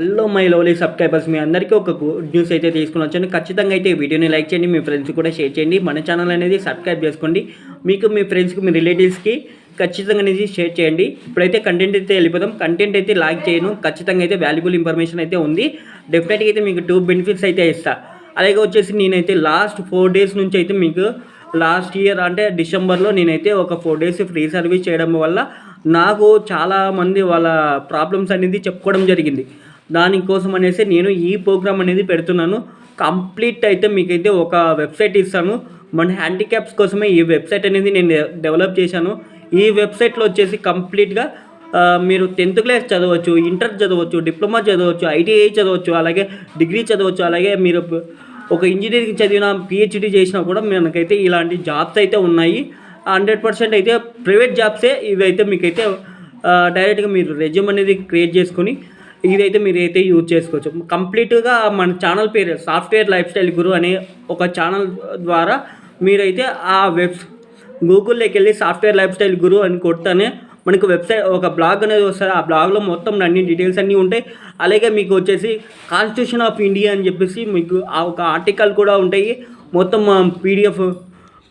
Hello my lovely subscribers మీ అందరికీ ఒక గుడ్ న్యూస్ అయితే తీసుకుని వచ్చాను. ఖచ్చితంగా అయితే వీడియోని లైక్ చేయండి మీ ఫ్రెండ్స్ కూడా షేర్ చేయండి. మన ఛానల్ అనేది సబ్స్క్రైబ్ చేసుకోండి. మీకు మీ ఫ్రెండ్స్కి మీ రిలేటివ్స్కి ఖచ్చితంగా అనేది షేర్ చేయండి. ఇప్పుడైతే కంటెంట్ అయితే వెళ్ళిపోదాం. కంటెంట్ అయితే లైక్ చేయను. ఖచ్చితంగా అయితే వాల్యుబుల్ ఇన్ఫర్మేషన్ అయితే ఉంది. డెఫినెట్గా అయితే మీకు టూ బెనిఫిట్స్ అయితే ఇస్తా. అలాగే వచ్చేసి నేనైతే లాస్ట్ ఫోర్ డేస్ నుంచి అయితే మీకు లాస్ట్ ఇయర్ అంటే డిసెంబర్లో నేనైతే ఒక ఫోర్ డేస్ ఫ్రీ సర్వీస్ చేయడం వల్ల నాకు చాలా మంది వాళ్ళ ప్రాబ్లమ్స్ అనేది చెప్పుకోవడం జరిగింది. దానికోసం అనేసి నేను ఈ ప్రోగ్రామ్ అనేది పెడుతున్నాను. కంప్లీట్ అయితే మీకైతే ఒక వెబ్సైట్ ఇస్తాను. మన హ్యాండిక్యాప్స్ కోసమే ఈ వెబ్సైట్ అనేది నేను డెవలప్ చేశాను. ఈ వెబ్సైట్లో వచ్చేసి కంప్లీట్గా మీరు టెన్త్ క్లాస్ చదవచ్చు ఇంటర్ చదవచ్చు డిప్లొమా చదవచ్చు ఐటీఐ చదవచ్చు అలాగే డిగ్రీ చదవచ్చు అలాగే మీరు ఒక ఇంజనీరింగ్ చదివిన పిహెచ్డి చేసినా కూడా మనకైతే ఇలాంటి జాబ్స్ అయితే ఉన్నాయి. హండ్రెడ్ పర్సెంట్ అయితే ప్రైవేట్ జాబ్సే. ఇవైతే మీకైతే డైరెక్ట్గా మీరు రెజ్యూమ్ అనేది క్రియేట్ చేసుకొని ఇదైతే మీరు అయితే యూజ్ చేసుకోవచ్చు. కంప్లీట్గా మన ఛానల్ పేరు సాఫ్ట్వేర్ లైఫ్ స్టైల్ గురు అనే ఒక ఛానల్ ద్వారా మీరైతే ఆ వెబ్ గూగుల్లోకి వెళ్ళి సాఫ్ట్వేర్ లైఫ్ స్టైల్ గురు అని కొడితేనే మనకు వెబ్సైట్ ఒక బ్లాగ్ అనేది వస్తుంది. ఆ బ్లాగ్లో మొత్తం అన్ని డీటెయిల్స్ అన్నీ ఉంటాయి. అలాగే మీకు వచ్చేసి కాన్స్టిట్యూషన్ ఆఫ్ ఇండియా అని చెప్పేసి మీకు ఆ ఒక ఆర్టికల్ కూడా ఉంటాయి. మొత్తం పీడిఎఫ్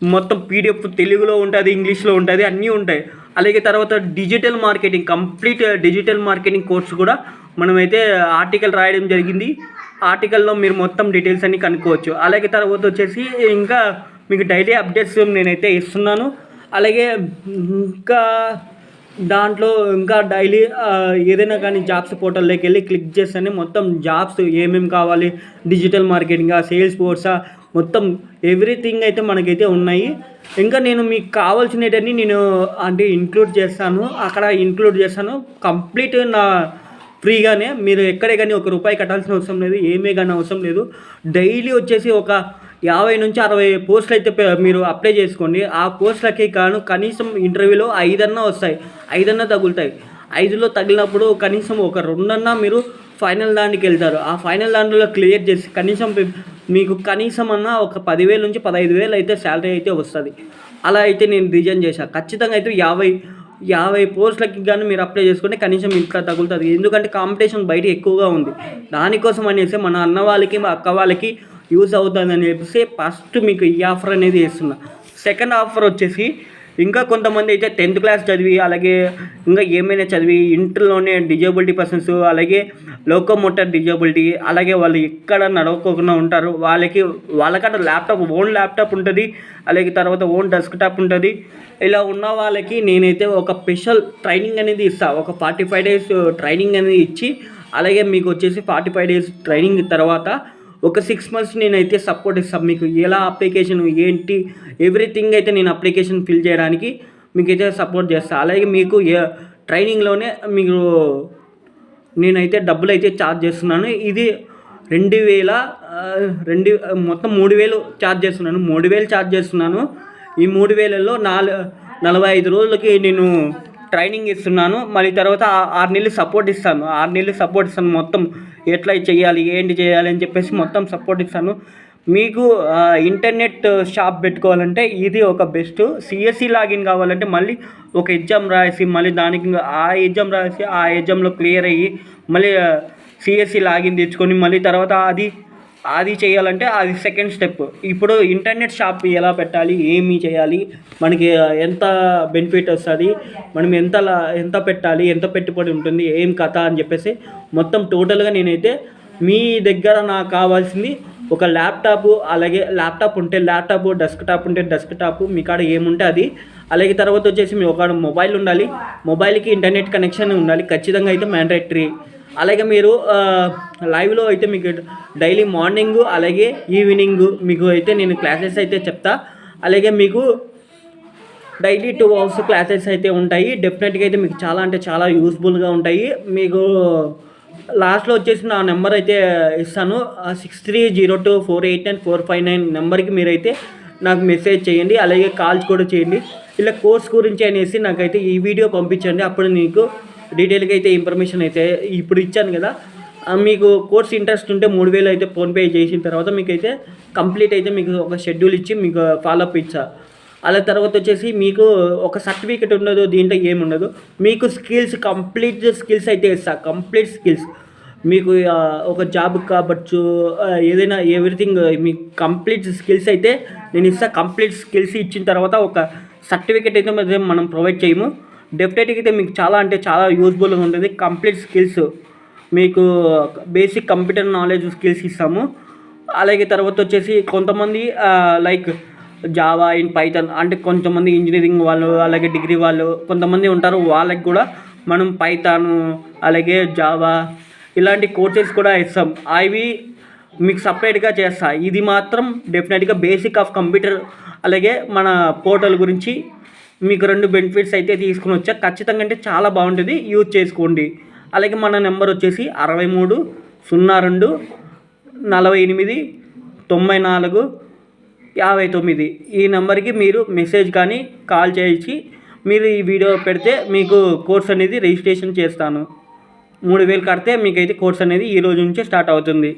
మొత్తం పీడిఎఫ్ తెలుగులో ఉంటుంది ఇంగ్లీష్లో ఉంటుంది అన్నీ ఉంటాయి. అలాగే తర్వాత digital marketing complete digital marketing course కూడా మనమైతే ఆర్టికల్ రాయడం జరిగింది. ఆర్టికల్లో మీరు మొత్తం డీటెయిల్స్ అన్ని కనుక్కోవచ్చు. అలాగే తర్వాత వచ్చేసి ఇంకా మీకు డైలీ అప్డేట్స్ నేనైతే ఇస్తున్నాను. అలాగే ఇంకా దాంట్లో ఇంకా డైలీ ఏదైనా కానీ జాబ్స్ పోర్టల్లోకి వెళ్ళి క్లిక్ చేస్తేనే మొత్తం జాబ్స్ ఏమేమి కావాలి డిజిటల్ మార్కెటింగా సేల్స్ ఫోర్సా మొత్తం ఎవ్రీథింగ్ అయితే మనకైతే ఉన్నాయి. ఇంకా నేను మీకు కావాల్సినవన్నీ నేను అంటే ఇంక్లూడ్ చేస్తాను. అక్కడ ఇంక్లూడ్ చేస్తాను. కంప్లీట్ నా ఫ్రీగానే మీరు ఎక్కడే కానీ ఒక రూపాయి కట్టాల్సిన అవసరం లేదు ఏమీ కానీ అవసరం లేదు. డైలీ వచ్చేసి ఒక యాభై నుంచి అరవై పోస్టులు అయితే మీరు అప్లై చేసుకోండి. ఆ పోస్టులకి కాను కనీసం ఇంటర్వ్యూలో ఐదన్నా వస్తాయి ఐదన్నా తగులుతాయి. ఐదులో తగిలినప్పుడు కనీసం ఒక రెండన్నా మీరు ఫైనల్ దానికి వెళ్తారు. ఆ ఫైనల్ దాంట్లో క్లియర్ చేసి కనీసం మీకు కనీసం అన్న ఒక పదివేల నుంచి పదహైదు వేలు అయితే శాలరీ అయితే వస్తుంది. అలా అయితే నేను రిజైన్ చేశాను ఖచ్చితంగా అయితే యాభై యాభై పోస్టులకి కానీ మీరు అప్లై చేసుకుంటే కనీసం ఇంట్లో తగులుతుంది. ఎందుకంటే కాంపిటీషన్ బయట ఎక్కువగా ఉంది. దానికోసం అనేసి మన అన్న వాళ్ళకి మా అక్క వాళ్ళకి యూజ్ అవుతుందని చెప్పేసి ఫస్ట్ మీకు ఈ ఆఫర్ అనేది ఇస్తున్నా సెకండ్ ఆఫర్ వచ్చేసి ఇంకా కొంతమంది అయితే టెన్త్ క్లాస్ చదివి అలాగే ఇంకా ఏమైనా చదివి ఇంటర్లోనే డిజేబిలిటీ పర్సన్స్ అలాగే లోకోమోటర్ డిజేబిలిటీ అలాగే వాళ్ళు ఎక్కడ నడవకోకుండా ఉంటారు. వాళ్ళకి వాళ్ళకంటే ల్యాప్టాప్ ఓన్ ల్యాప్టాప్ ఉంటుంది అలాగే తర్వాత ఓన్ డెస్క్టాప్ ఉంటుంది. ఇలా ఉన్న వాళ్ళకి నేనైతే ఒక స్పెషల్ ట్రైనింగ్ అనేది ఇస్తాను ఒక ఫార్టీ ఫైవ్ డేస్ ట్రైనింగ్ అనేది ఇచ్చి అలాగే మీకు వచ్చేసి ఫార్టీ ఫైవ్ డేస్ ట్రైనింగ్ తర్వాత ఒక సిక్స్ మంత్స్ నేనైతే సపోర్ట్ ఇస్తాను మీకు. ఎలా అప్లికేషన్ ఏంటి? ఎవ్రీథింగ్ అయితే నేను అప్లికేషన్ ఫిల్ చేయడానికి మీకైతే సపోర్ట్ చేస్తాను అలాగే మీకు ఏ ట్రైనింగ్లోనే మీకు నేనైతే డబ్బులు అయితే ఛార్జ్ చేస్తున్నాను. ఇది రెండు వేల రెండు మొత్తం మూడు వేలు ఛార్జ్ చేస్తున్నాను. మూడు వేలు ఛార్జ్ చేస్తున్నాను. ఈ మూడు వేలలో నాలుగు నలభై ఐదు రోజులకి నేను ట్రైనింగ్ ఇస్తున్నాను. మళ్ళీ తర్వాత ఆ- ఆరు నెలలు సపోర్ట్ ఇస్తాను. ఆరు నెలలు సపోర్ట్ ఇస్తాను మొత్తం. ఎట్లా చేయాలి ఏంటి చేయాలి అని చెప్పేసి మొత్తం సపోర్ట్ ఇస్తాను. మీకు ఇంటర్నెట్ షాప్ పెట్టుకోవాలంటే ఇది ఒక బెస్ట్ సిఎస్సి లాగిన్ కావాలంటే మళ్ళీ ఒక ఎగ్జామ్ రాసి మళ్ళీ దానికి ఆ ఎగ్జామ్ రాసి ఆ ఎగ్జామ్లో క్లియర్ అయ్యి మళ్ళీ సిఎస్సి లాగిన్ తెచ్చుకొని మళ్ళీ తర్వాత అది అది చేయాలంటే అది సెకండ్ స్టెప్ ఇప్పుడు ఇంటర్నెట్ షాప్ ఎలా పెట్టాలి ఏమి చేయాలి మనకి ఎంత బెనిఫిట్ వస్తుంది మనం ఎంత ఎంత పెట్టాలి ఎంత పెట్టుబడి ఉంటుంది ఏం కథ అని చెప్పేసి మొత్తం టోటల్గా నేనైతే మీ దగ్గర నాకు కావాల్సింది ఒక ల్యాప్టాప్ అలాగే ల్యాప్టాప్ ఉంటే ల్యాప్టాప్ డెస్క్టాప్ ఉంటే డెస్క్టాప్ మీ కాడ ఏముంటే అది. అలాగే తర్వాత వచ్చేసి మీ ఒక మొబైల్ ఉండాలి. మొబైల్కి ఇంటర్నెట్ కనెక్షన్ ఉండాలి. ఖచ్చితంగా అయితే మ్యాండేటరీ అలాగే మీరు లైవ్లో అయితే మీకు డైలీ మార్నింగ్ అలాగే ఈవినింగ్ మీకు అయితే నేను క్లాసెస్ అయితే చెప్తా. అలాగే మీకు డైలీ టూ అవర్స్ క్లాసెస్ అయితే ఉంటాయి. డెఫినెట్గా అయితే మీకు చాలా అంటే చాలా యూస్ఫుల్గా ఉంటాయి. మీకు లాస్ట్లో వచ్చేసి నా నెంబర్ అయితే ఇస్తాను. Six three zero two four eight nine four five nine నెంబర్కి మీరైతే నాకు మెసేజ్ చేయండి. అలాగే కాల్స్ కూడా చేయండి. ఇలా కోర్స్ గురించి అనేసి నాకైతే ఈ వీడియో పంపించండి. అప్పుడు నీకు డీటెయిల్గా అయితే ఇన్ఫర్మేషన్ అయితే ఇప్పుడు ఇచ్చాను కదా. మీకు కోర్స్ ఇంట్రెస్ట్ ఉంటే మూడు వేలు అయితే ఫోన్పే చేసిన తర్వాత మీకు అయితే కంప్లీట్ అయితే మీకు ఒక షెడ్యూల్ ఇచ్చి మీకు ఫాలోఅప్ ఇచ్చా. అలా తర్వాత వచ్చేసి మీకు ఒక సర్టిఫికెట్ ఉండదు దీంట్లో ఏమి ఉండదు మీకు స్కిల్స్ కంప్లీట్ స్కిల్స్ అయితే ఇస్తా. Complete skills. మీకు ఒక జాబ్ కావచ్చు ఏదైనా ఎవ్రీథింగ్ మీకు కంప్లీట్ స్కిల్స్ అయితే నేను ఇస్తా. కంప్లీట్ స్కిల్స్ ఇచ్చిన తర్వాత ఒక సర్టిఫికేట్ అయితే మనం ప్రొవైడ్ చేయము. డెఫినెట్గా అయితే మీకు చాలా అంటే చాలా యూస్ఫుల్గా ఉంటుంది. కంప్లీట్ స్కిల్స్ మీకు బేసిక్ కంప్యూటర్ నాలెడ్జ్ స్కిల్స్ ఇస్తాము. అలాగే తర్వాత వచ్చేసి కొంతమంది లైక్ జావా ఇన్ పైథాన్ అంటే కొంతమంది ఇంజనీరింగ్ వాళ్ళు అలాగే డిగ్రీ వాళ్ళు కొంతమంది ఉంటారు. వాళ్ళకి కూడా మనం పైథాన్ అలాగే జావా ఇలాంటి కోర్సెస్ కూడా ఇస్తాం. అవి మీకు సపరేట్గా చేస్తా. ఇది మాత్రం డెఫినెట్గా బేసిక్ ఆఫ్ కంప్యూటర్ అలాగే మన పోర్టల్ గురించి మీకు రెండు బెనిఫిట్స్ అయితే తీసుకుని వచ్చా. ఖచ్చితంగా అంటే చాలా బాగుంటుంది. యూజ్ చేసుకోండి. అలాగే మన నెంబర్ వచ్చేసి అరవై మూడు సున్నా రెండు నలభై ఎనిమిది తొంభై నాలుగు యాభై తొమ్మిది. ఈ నెంబర్కి మీరు మెసేజ్ కానీ కాల్ చేయించి మీరు ఈ వీడియో పెడితే మీకు కోర్స్ అనేది రిజిస్ట్రేషన్ చేస్తాను. మూడు వేలు కడితే మీకైతే కోర్స్ అనేది ఈ రోజు నుంచే స్టార్ట్ అవుతుంది.